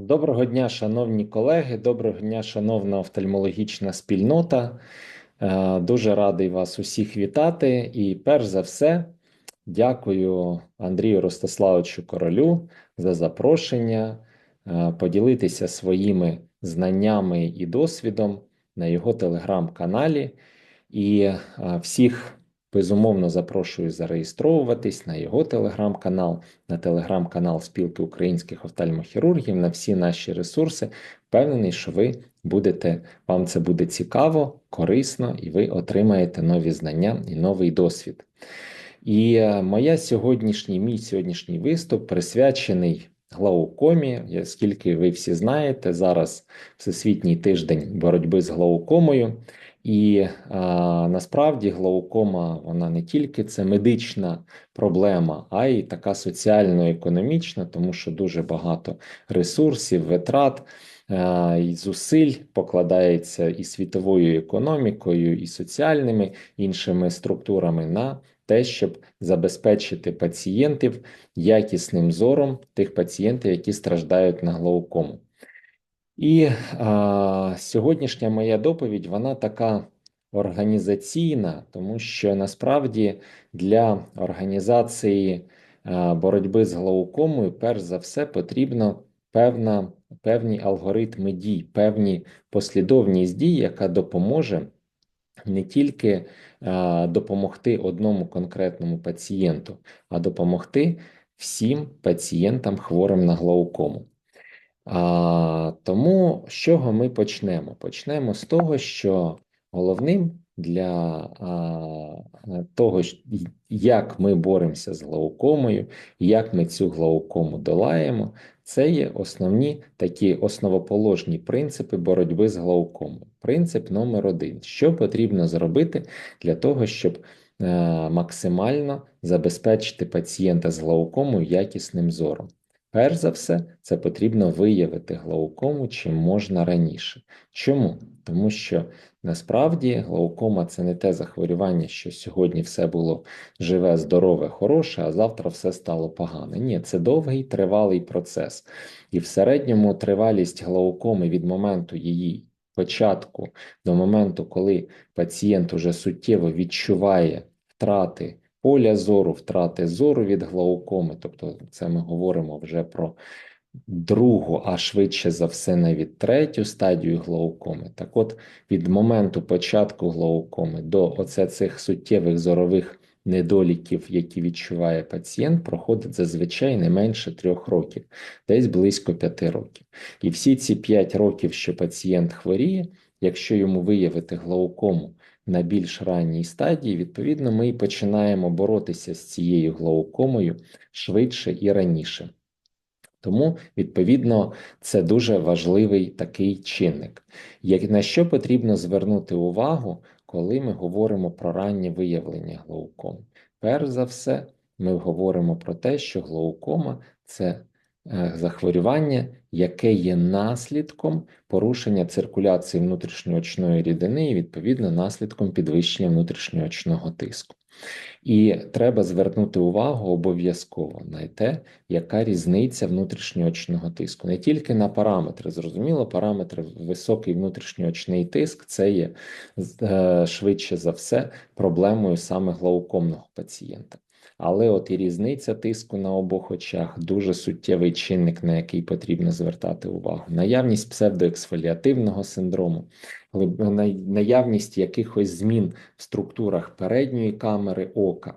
Доброго дня, шановні колеги, доброго дня, шановна офтальмологічна спільнота. Е, дуже радий вас усіх вітати. І перш за все, дякую Андрію Ростиславовичу Королю за запрошення е, поділитися своїми знаннями і досвідом на його телеграм-каналі. І е, всіх Безумовно, запрошую зареєстровуватись на його телеграм-канал, на телеграм-канал Спілки українських офтальмохірургів, на всі наші ресурси. Впевнений, що ви будете, вам це буде цікаво, корисно, і ви отримаєте нові знання і новий досвід. І е, моя сьогоднішній, мій сьогоднішній виступ присвячений глаукомі, оскільки ви всі знаєте, зараз Всесвітній тиждень боротьби з глаукомою. І а, насправді глаукома вона не тільки це медична проблема, а й така соціально-економічна, тому що дуже багато ресурсів, витрат а, і зусиль покладається і світовою економікою, і соціальними іншими структурами на те, щоб забезпечити пацієнтів якісним зором тих пацієнтів, які страждають на глаукому. І а, сьогоднішня моя доповідь вона така організаційна, тому що насправді для організації а, боротьби з глаукомою, перш за все, потрібно певна, певні алгоритми дій, певні послідовність дій, яка допоможе не тільки а, допомогти одному конкретному пацієнту, а допомогти всім пацієнтам хворим на глаукому. А, Тому з чого ми почнемо? Почнемо з того, що головним для а, того, як ми боремося з глаукомою, як ми цю глаукому долаємо, це є основні такі основоположні принципи боротьби з глаукомою. Принцип номер один: що потрібно зробити для того, щоб е, максимально забезпечити пацієнта з глаукомою якісним зором. Перш за все, це потрібно виявити глаукому чим можна раніше. Чому? Тому що насправді глаукома це не те захворювання, що сьогодні все було живе, здорове, хороше, а завтра все стало погане. Ні, це довгий тривалий процес. І в середньому тривалість глаукоми від моменту її початку до моменту, коли пацієнт уже суттєво відчуває втрати поля зору, втрати зору від глаукоми, тобто це ми говоримо вже про другу, а швидше за все, навіть третю стадію глаукоми. Так от, від моменту початку глаукоми до оце цих суттєвих зорових недоліків, які відчуває пацієнт, проходить зазвичай не менше трьох років, десь близько п'яти років. І всі ці п'ять років, що пацієнт хворіє, якщо йому виявити глаукому на більш ранній стадії, відповідно, ми починаємо боротися з цією глаукомою швидше і раніше. Тому, відповідно, це дуже важливий такий чинник. Як на що потрібно звернути увагу, коли ми говоримо про раннє виявлення глауком? Перш за все, ми говоримо про те, що глаукома це захворювання, яке є наслідком порушення циркуляції внутрішньоочної рідини і, відповідно, наслідком підвищення внутрішньоочного тиску. І треба звернути увагу обов'язково на те, яка різниця внутрішньоочного тиску. Не тільки на параметри. Зрозуміло, параметри високий внутрішньоочний тиск це є е, швидше за все проблемою саме глаукомного пацієнта. Але от і різниця тиску на обох очах дуже суттєвий чинник, на який потрібно звертати увагу. Наявність псевдоексфоліативного синдрому, наявність якихось змін в структурах передньої камери ока.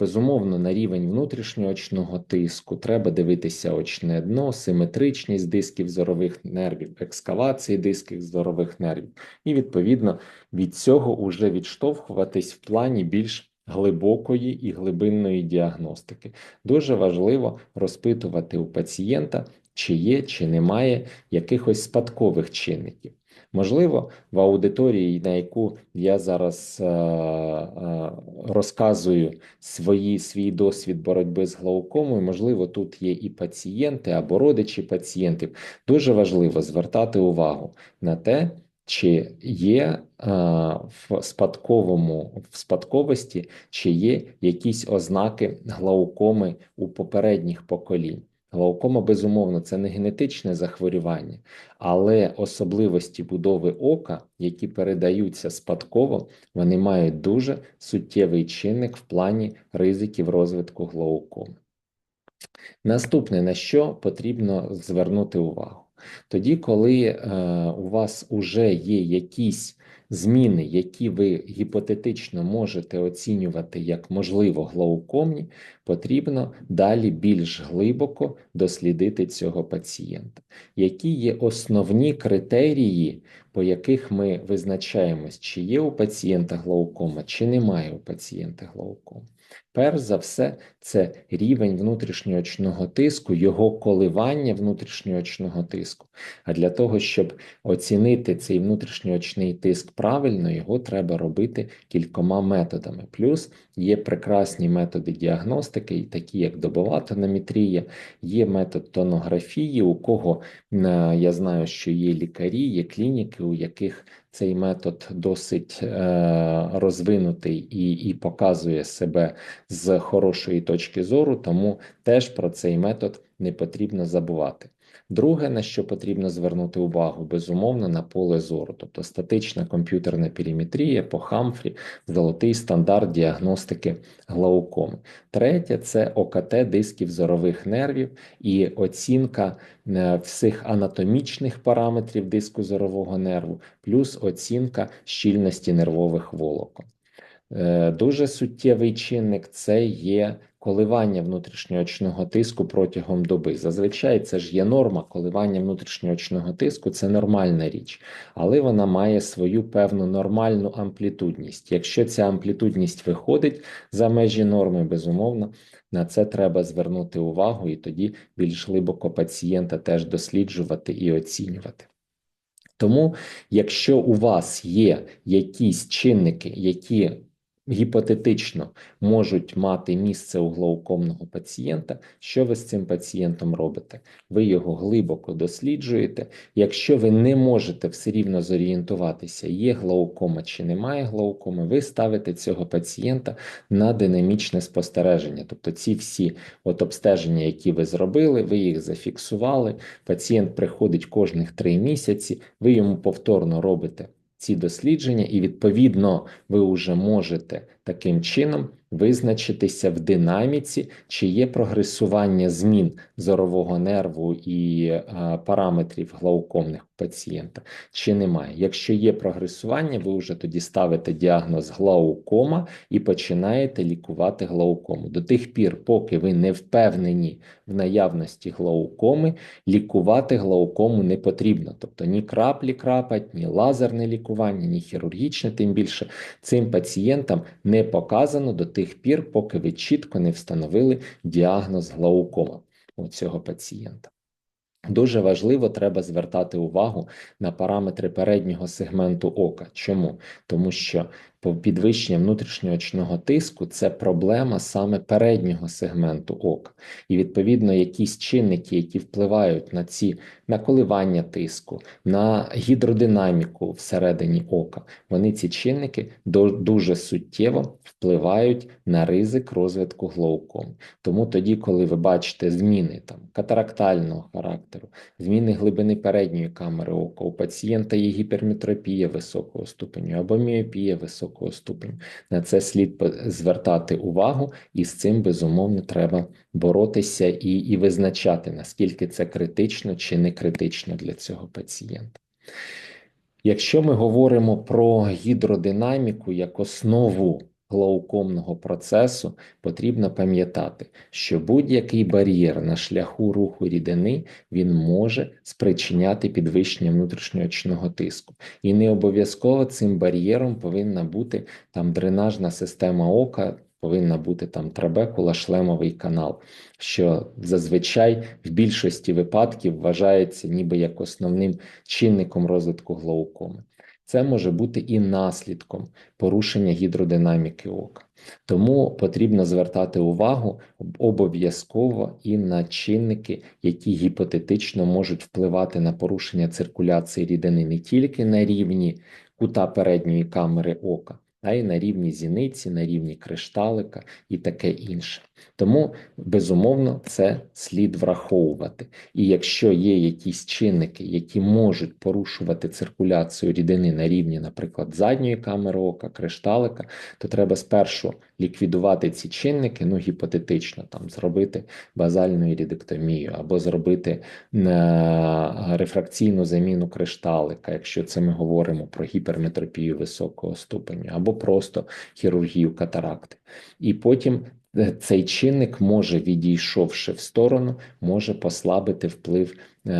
Безумовно, на рівень внутрішньоочного тиску треба дивитися очне дно, симетричність дисків зорових нервів, екскавації дисків зорових нервів, і відповідно від цього уже відштовхуватись в плані більш глибокої і глибинної діагностики. Дуже важливо розпитувати у пацієнта, чи є, чи немає якихось спадкових чинників. Можливо, в аудиторії, на яку я зараз е, е, розказую свої, свій досвід боротьби з глаукомою, можливо, тут є і пацієнти або родичі пацієнтів. Дуже важливо звертати увагу на те, чи є в спадковому в спадковості, чи є якісь ознаки глаукоми у попередніх поколінь. Глаукома, безумовно, це не генетичне захворювання, але особливості будови ока, які передаються спадково, вони мають дуже суттєвий чинник в плані ризиків розвитку глаукоми. Наступне, на що потрібно звернути увагу? Тоді, коли е, у вас вже є якісь зміни, які ви гіпотетично можете оцінювати як можливо глаукомні, потрібно далі більш глибоко дослідити цього пацієнта. Які є основні критерії, по яких ми визначаємось, чи є у пацієнта глаукома, чи немає у пацієнта глаукома? Перш за все, це рівень внутрішньоочного тиску, його коливання внутрішньоочного тиску. А для того, щоб оцінити цей внутрішньоочний тиск правильно, його треба робити кількома методами. Плюс є прекрасні методи діагностики, такі як добова тонометрія, є метод тонографії, у кого я знаю, що є лікарі, є клініки, у яких цей метод досить е, розвинутий і, і показує себе з хорошої точки зору, тому теж про цей метод не потрібно забувати. Друге, на що потрібно звернути увагу, безумовно, на поле зору, тобто статична комп'ютерна периметрія по Хамфрі, золотий стандарт діагностики глаукоми. Третє це ОКТ дисків зорових нервів і оцінка е, всіх анатомічних параметрів диску зорового нерву, плюс оцінка щільності нервових волокон. Е, дуже суттєвий чинник це є коливання внутрішньоочного тиску протягом доби. Зазвичай це ж є норма, коливання внутрішньоочного тиску це нормальна річ, але вона має свою певну нормальну амплітудність. Якщо ця амплітудність виходить за межі норми, безумовно, на це треба звернути увагу і тоді більш глибоко пацієнта теж досліджувати і оцінювати. Тому, якщо у вас є якісь чинники, які гіпотетично можуть мати місце у глаукомного пацієнта. Що ви з цим пацієнтом робите? Ви його глибоко досліджуєте. Якщо ви не можете все рівно зорієнтуватися, є глаукома чи немає глаукоми, ви ставите цього пацієнта на динамічне спостереження. Тобто ці всі от обстеження, які ви зробили, ви їх зафіксували. Пацієнт приходить кожних три місяці, ви йому повторно робите ці дослідження, і відповідно ви вже можете таким чином визначитися в динаміці, чи є прогресування змін зорового нерву і а, параметрів глаукомних пацієнта, чи немає. Якщо є прогресування, ви вже тоді ставите діагноз глаукома і починаєте лікувати глаукому. До тих пір, поки ви не впевнені в наявності глаукоми, лікувати глаукому не потрібно. Тобто ні краплі крапать, ні лазерне лікування, ні хірургічне, тим більше цим пацієнтам не показано до тих пір, поки ви чітко не встановили діагноз глаукома у цього пацієнта. Дуже важливо треба звертати увагу на параметри переднього сегменту ока. Чому? Тому що підвищення внутрішньоочного тиску це проблема саме переднього сегменту ока. І, відповідно, якісь чинники, які впливають на ці на коливання тиску, на гідродинаміку всередині ока, вони ці чинники дуже суттєво впливають на ризик розвитку глауком. Тому тоді, коли ви бачите зміни там катарактального характеру, зміни глибини передньої камери ока, у пацієнта є гіперметропія високого ступеню або міопія високого високого ступеню. На це слід звертати увагу, і з цим безумовно треба боротися і, і визначати, наскільки це критично чи не критично для цього пацієнта. Якщо ми говоримо про гідродинаміку як основу глаукомного процесу потрібно пам'ятати, що будь-який бар'єр на шляху руху рідини він може спричиняти підвищення внутрішньоочного тиску, і не обов'язково цим бар'єром повинна бути там дренажна система ока. Повинна бути там трабекула, шлемовий канал, що зазвичай в більшості випадків вважається ніби як основним чинником розвитку глаукоми. Це може бути і наслідком порушення гідродинаміки ока. Тому потрібно звертати увагу обов'язково і на чинники, які гіпотетично можуть впливати на порушення циркуляції рідини не тільки на рівні кута передньої камери ока, а й на рівні зіниці, на рівні кришталика і таке інше. Тому, безумовно, це слід враховувати. І якщо є якісь чинники, які можуть порушувати циркуляцію рідини на рівні, наприклад, задньої камери ока, кришталика, то треба спершу ліквідувати ці чинники, ну гіпотетично там зробити базальну іридектомію або зробити е, рефракційну заміну кришталика, якщо це ми говоримо про гіперметропію високого ступеню, або просто хірургію катаракти. І потім Е, цей чинник може, відійшовши в сторону, може послабити вплив е,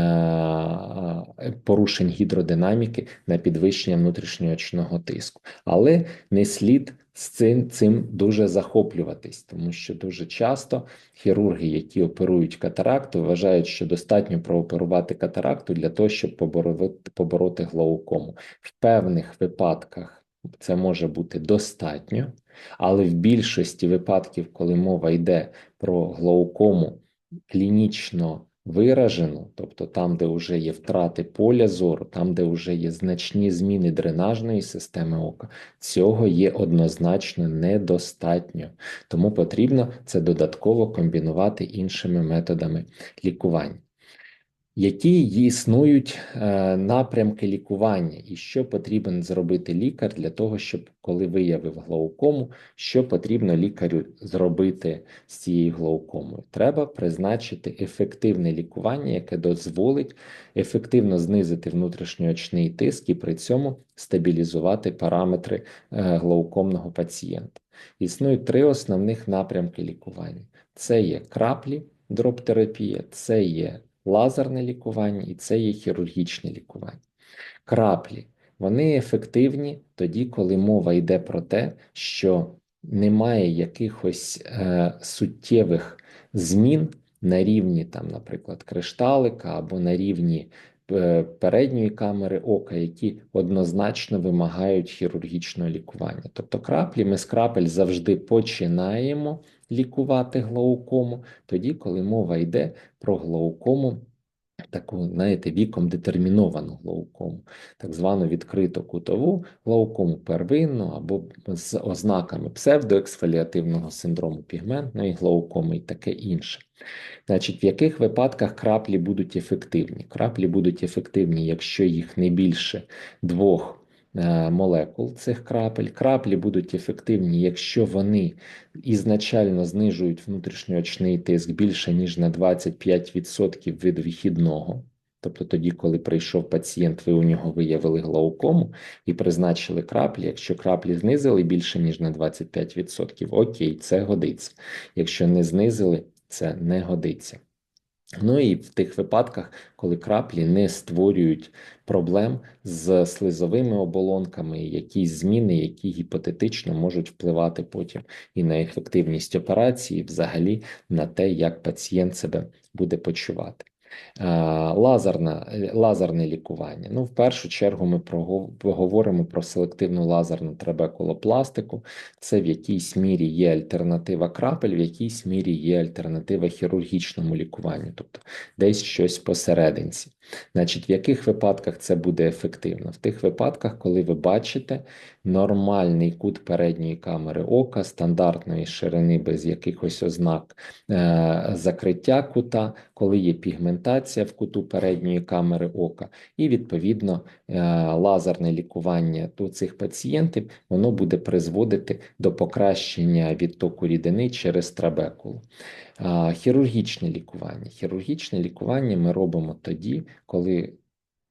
порушень гідродинаміки на підвищення внутрішньоочного тиску, але не слід з цим цим дуже захоплюватись, тому що дуже часто хірурги, які оперують катаракту, вважають, що достатньо прооперувати катаракту для того, щоб побороти, побороти глаукому. В певних випадках це може бути достатньо. Але в більшості випадків, коли мова йде про глаукому клінічно виражену, тобто там, де вже є втрати поля зору, там, де вже є значні зміни дренажної системи ока, цього є однозначно недостатньо. Тому потрібно це додатково комбінувати іншими методами лікування. Які існують е, напрямки лікування, і що потрібен зробити лікар для того, щоб коли виявив глаукому, що потрібно лікарю зробити з цією глаукомою? Треба призначити ефективне лікування, яке дозволить ефективно знизити внутрішньоочний тиск і при цьому стабілізувати параметри е, глаукомного пацієнта. Існують три основних напрямки лікування: це є краплі, дроптерапія, це є лазерне лікування і це є хірургічне лікування. Краплі вони ефективні тоді, коли мова йде про те, що немає якихось е, суттєвих змін на рівні, там, наприклад, кришталика або на рівні передньої камери ока, які однозначно вимагають хірургічного лікування. Тобто краплі ми з крапель завжди починаємо лікувати глаукому, тоді, коли мова йде про глаукому. Таку, знаєте, віком детерміновану глаукому, так звану відкриту кутову глаукому первинну або з ознаками псевдоексфоліативного синдрому пігментної глаукоми і таке інше. Значить, в яких випадках краплі будуть ефективні? Краплі будуть ефективні, якщо їх не більше двох молекул цих крапель. Краплі будуть ефективні, якщо вони ізначально знижують внутрішньоочний тиск більше, ніж на 25% від вихідного. Тобто тоді, коли прийшов пацієнт, ви у нього виявили глаукому і призначили краплі. Якщо краплі знизили більше, ніж на 25%, окей, це годиться. Якщо не знизили, це не годиться. Ну і в тих випадках, коли краплі не створюють проблем з слизовими оболонками, якісь зміни, які гіпотетично можуть впливати потім і на ефективність операції, і взагалі на те, як пацієнт себе буде почувати. Е, Лазерне лікування. Ну, в першу чергу, ми поговоримо про селективну лазерну трабекулопластику. Це в якійсь мірі є альтернатива крапель, в якійсь мірі є альтернатива хірургічному лікуванню, тобто десь щось посерединці. Значить, в яких випадках це буде ефективно? В тих випадках, коли ви бачите нормальний кут передньої камери ока, стандартної ширини без якихось ознак е закриття кута, коли є пігментація в куту передньої камери ока, і, відповідно, е лазерне лікування у цих пацієнтів воно буде призводити до покращення відтоку рідини через трабекулу. Хірургічне лікування. Хірургічне лікування ми робимо тоді, коли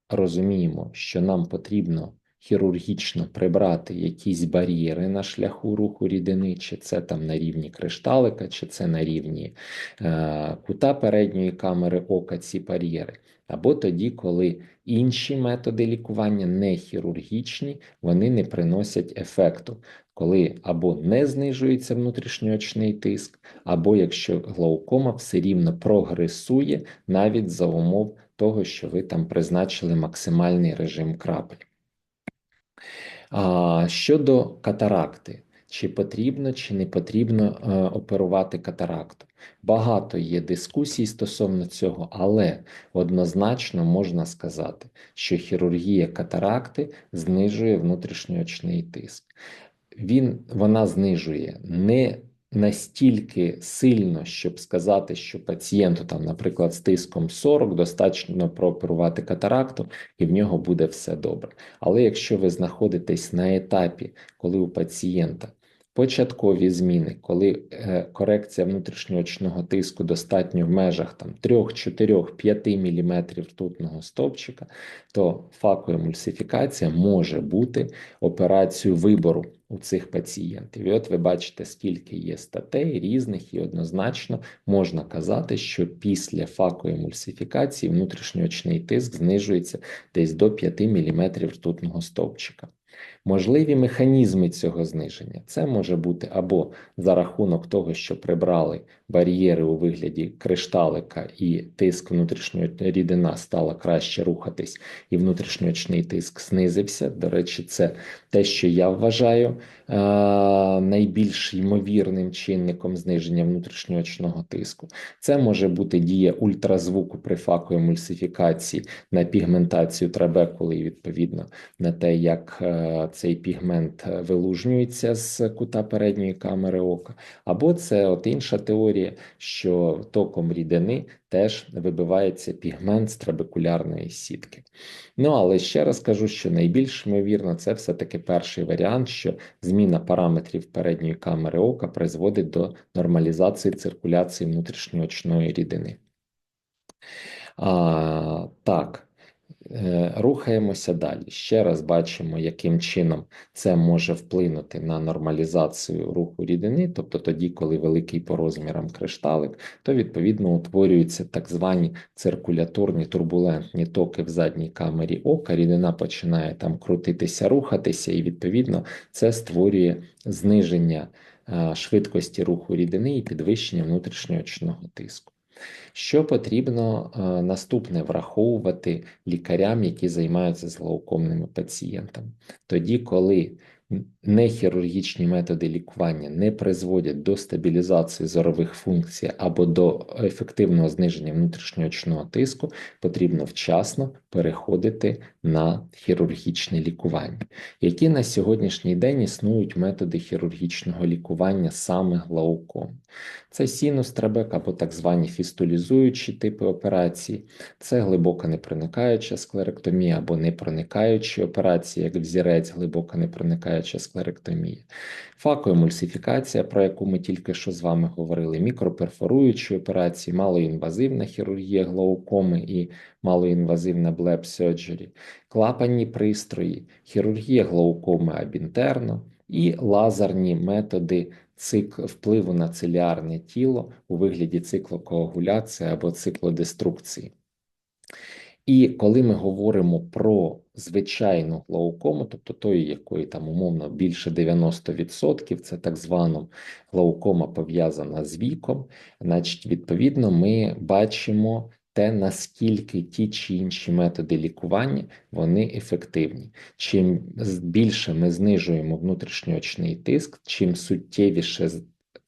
розуміємо, що нам потрібно хірургічно прибрати якісь бар'єри на шляху руху рідини, чи це там на рівні кришталика, чи це на рівні е, кута передньої камери ока ці бар'єри. Або тоді, коли інші методи лікування не хірургічні, вони не приносять ефекту коли або не знижується внутрішньоочний тиск, або якщо глаукома все рівно прогресує навіть за умов того, що ви там призначили максимальний режим крапель. А, Щодо катаракти, чи потрібно, чи не потрібно е, оперувати катаракту. Багато є дискусій стосовно цього, але однозначно можна сказати, що хірургія катаракти знижує внутрішньоочний тиск. він, вона знижує не настільки сильно, щоб сказати, що пацієнту, там, наприклад, з тиском 40 достатньо прооперувати катаракту, і в нього буде все добре. Але якщо ви знаходитесь на етапі, коли у пацієнта Початкові зміни, коли е, корекція внутрішньоочного тиску достатньо в межах там 3, 4, 5 мм ртутного стовпчика, то факоемульсифікація може бути операцією вибору у цих пацієнтів. І от ви бачите, скільки є статей різних, і однозначно можна казати, що після факоемульсифікації внутрішньоочний тиск знижується десь до 5 мм ртутного стовпчика. Можливі механізми цього зниження це може бути або за рахунок того, що прибрали бар'єри у вигляді кришталика, і тиск внутрішньої рідина стала краще рухатись, і внутрішньоочний тиск знизився. До речі, це те, що я вважаю е найбільш ймовірним чинником зниження внутрішньоочного тиску. Це може бути дія ультразвуку при факоемульсифікації на пігментацію трабекули і відповідно на те, як е цей пігмент вилужнюється з кута передньої камери ока, або це от інша теорія, що током рідини теж вибивається пігмент з трабекулярної сітки. Ну але ще раз кажу, що найбільш ймовірно, це все-таки перший варіант, що зміна параметрів передньої камери ока призводить до нормалізації циркуляції внутрішньоочної рідини. А, Так. Е, рухаємося далі. Ще раз бачимо, яким чином це може вплинути на нормалізацію руху рідини, тобто тоді, коли великий по розмірам кришталик, то відповідно утворюються так звані циркуляторні турбулентні токи в задній камері ока, рідина починає там крутитися, рухатися, і відповідно це створює зниження е, швидкості руху рідини і підвищення внутрішньоочного тиску. Що потрібно е, наступне враховувати лікарям, які займаються з глаукомними пацієнтами? Тоді, коли нехірургічні методи лікування не призводять до стабілізації зорових функцій або до ефективного зниження внутрішньоочного тиску, потрібно вчасно переходити на хірургічне лікування. Які на сьогоднішній день існують методи хірургічного лікування саме глауком? Це синус трабек або так звані фістолізуючі типи операції, це глибока непроникаюча склеректомія або непроникаючі операції, як взірець глибока непроникаюча склеректомія, факоемульсифікація, про яку ми тільки що з вами говорили, мікроперфоруючі операції, малоінвазивна хірургія глаукоми і малоінвазивна блеп surgery, клапанні пристрої, хірургія глаукоми абінтерно і лазерні методи цикл впливу на целіарне тіло у вигляді циклокоагуляції або циклодеструкції. І коли ми говоримо про звичайну глаукому, тобто тої, якої там умовно більше 90%, це так звана глаукома пов'язана з віком, значить, відповідно, ми бачимо те, наскільки ті чи інші методи лікування вони ефективні. Чим більше ми знижуємо внутрішньоочний тиск, чим суттєвіше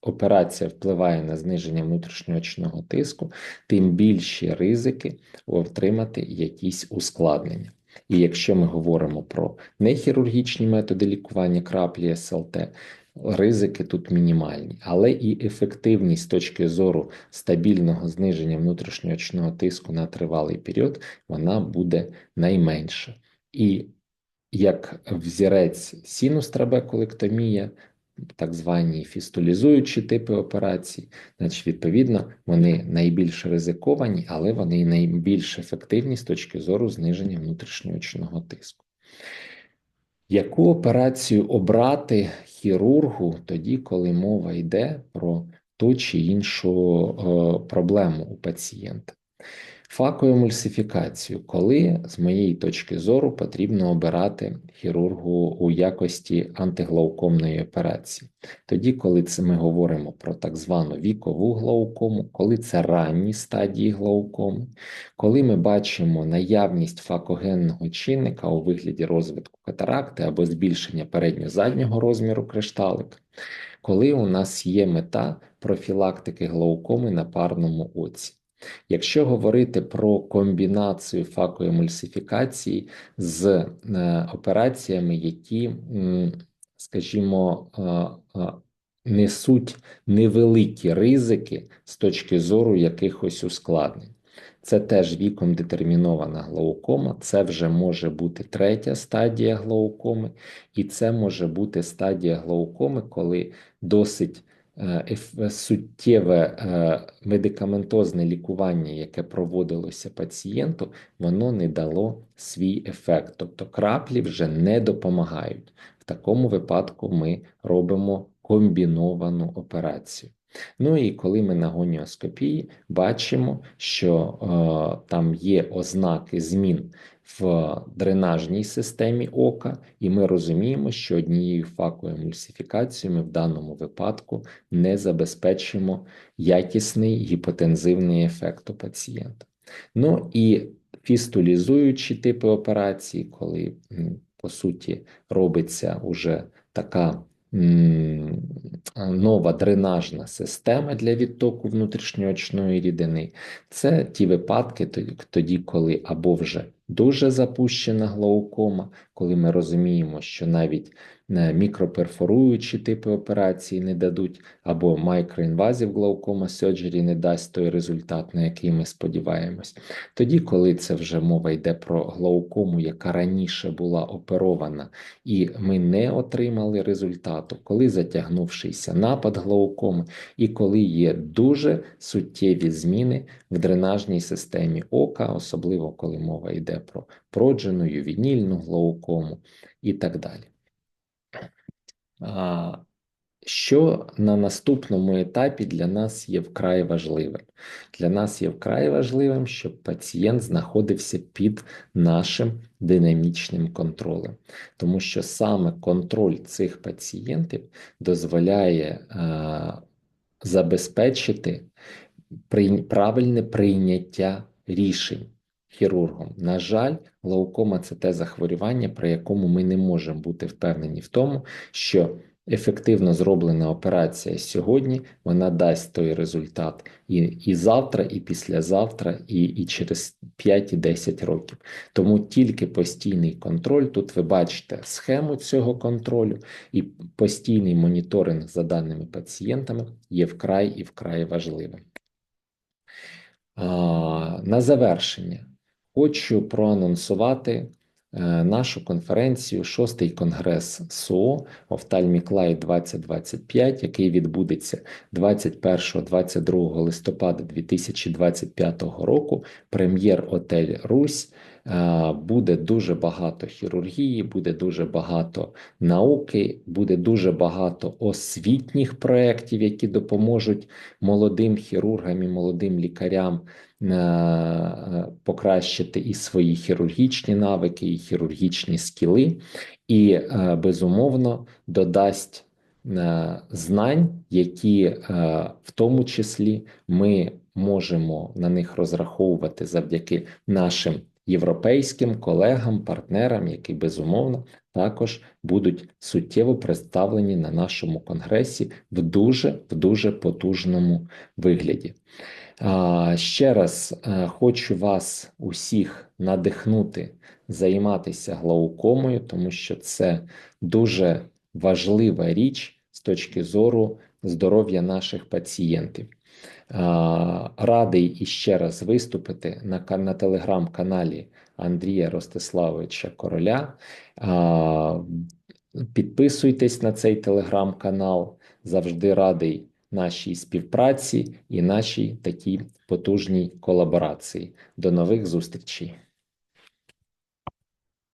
операція впливає на зниження внутрішньоочного тиску, тим більші ризики отримати якісь ускладнення. І якщо ми говоримо про нехірургічні методи лікування краплі СЛТ, ризики тут мінімальні, але і ефективність з точки зору стабільного зниження внутрішньоочного тиску на тривалий період, вона буде найменша. І як взірець синус-трабекулектомія, так звані фістолізуючі типи операцій, значить, відповідно, вони найбільш ризиковані, але вони найбільш ефективні з точки зору зниження внутрішньоочного тиску. Яку операцію обрати хірургу тоді, коли мова йде про ту чи іншу е, проблему у пацієнта? Факоемульсифікацію, коли, з моєї точки зору, потрібно обирати хірургу у якості антиглаукомної операції. Тоді, коли це ми говоримо про так звану вікову глаукому, коли це ранні стадії глаукоми, коли ми бачимо наявність факогенного чинника у вигляді розвитку катаракти або збільшення передньо-заднього розміру кришталика, коли у нас є мета профілактики глаукоми на парному оці. Якщо говорити про комбінацію факоемульсифікації з е, операціями, які скажімо, е, е, несуть невеликі ризики з точки зору якихось ускладнень. Це теж віком детермінована глаукома, це вже може бути третя стадія глаукоми, і це може бути стадія глаукоми, коли досить суттєве е, медикаментозне лікування, яке проводилося пацієнту, воно не дало свій ефект. Тобто краплі вже не допомагають. В такому випадку ми робимо комбіновану операцію. Ну і коли ми на гоніоскопії бачимо, що е, там є ознаки змін в дренажній системі ока, і ми розуміємо, що однією факоемульсифікацією ми в даному випадку не забезпечимо якісний гіпотензивний ефект у пацієнта. Ну і фістулізуючі типи операції, коли, по суті, робиться уже така нова дренажна система для відтоку внутрішньоочної рідини. Це ті випадки, тоді, коли або вже дуже запущена глаукома, коли ми розуміємо, що навіть е, мікроперфоруючі типи операції не дадуть, або мікроінвазів глаукома сьоджері не дасть той результат, на який ми сподіваємось. Тоді, коли це вже мова йде про глаукому, яка раніше була оперована, і ми не отримали результату, коли затягнувшийся напад глаукоми, і коли є дуже суттєві зміни в дренажній системі ока, особливо коли мова йде про проджену, ювінільну глаукому і так далі. Що на наступному етапі для нас є вкрай важливим? Для нас є вкрай важливим, щоб пацієнт знаходився під нашим динамічним контролем, тому що саме контроль цих пацієнтів дозволяє е, забезпечити правильне прийняття рішень хірургом. На жаль, глаукома це те захворювання, при якому ми не можемо бути впевнені в тому, що ефективно зроблена операція сьогодні вона дасть той результат і і завтра, і післязавтра, і і через 5 і 10 років. Тому тільки постійний контроль. Тут ви бачите схему цього контролю, і постійний моніторинг за даними пацієнтами є вкрай і вкрай важливим. А, На завершення хочу проанонсувати е, нашу конференцію, шостий конгрес СО Офтальміклай 2025, який відбудеться 21-22 листопада 2025 року. Прем'єр Отель Русь. Е, буде дуже багато хірургії, буде дуже багато науки, буде дуже багато освітніх проєктів, які допоможуть молодим хірургам і молодим лікарям Е, покращити і свої хірургічні навики, і хірургічні скіли, і, е, безумовно, додасть е, знань, які в тому числі ми можемо на них розраховувати завдяки нашим європейським колегам, партнерам, які безумовно також будуть суттєво представлені на нашому конгресі в дуже в дуже потужному вигляді. Ще раз е, хочу вас усіх надихнути займатися глаукомою, тому що це дуже важлива річ з точки зору здоров'я наших пацієнтів. Радий іще раз виступити на на телеграм-каналі Андрія Ростиславовича Короля. Підписуйтесь на цей телеграм-канал, завжди радий нашій співпраці і нашій такій потужній колаборації. До нових зустрічей!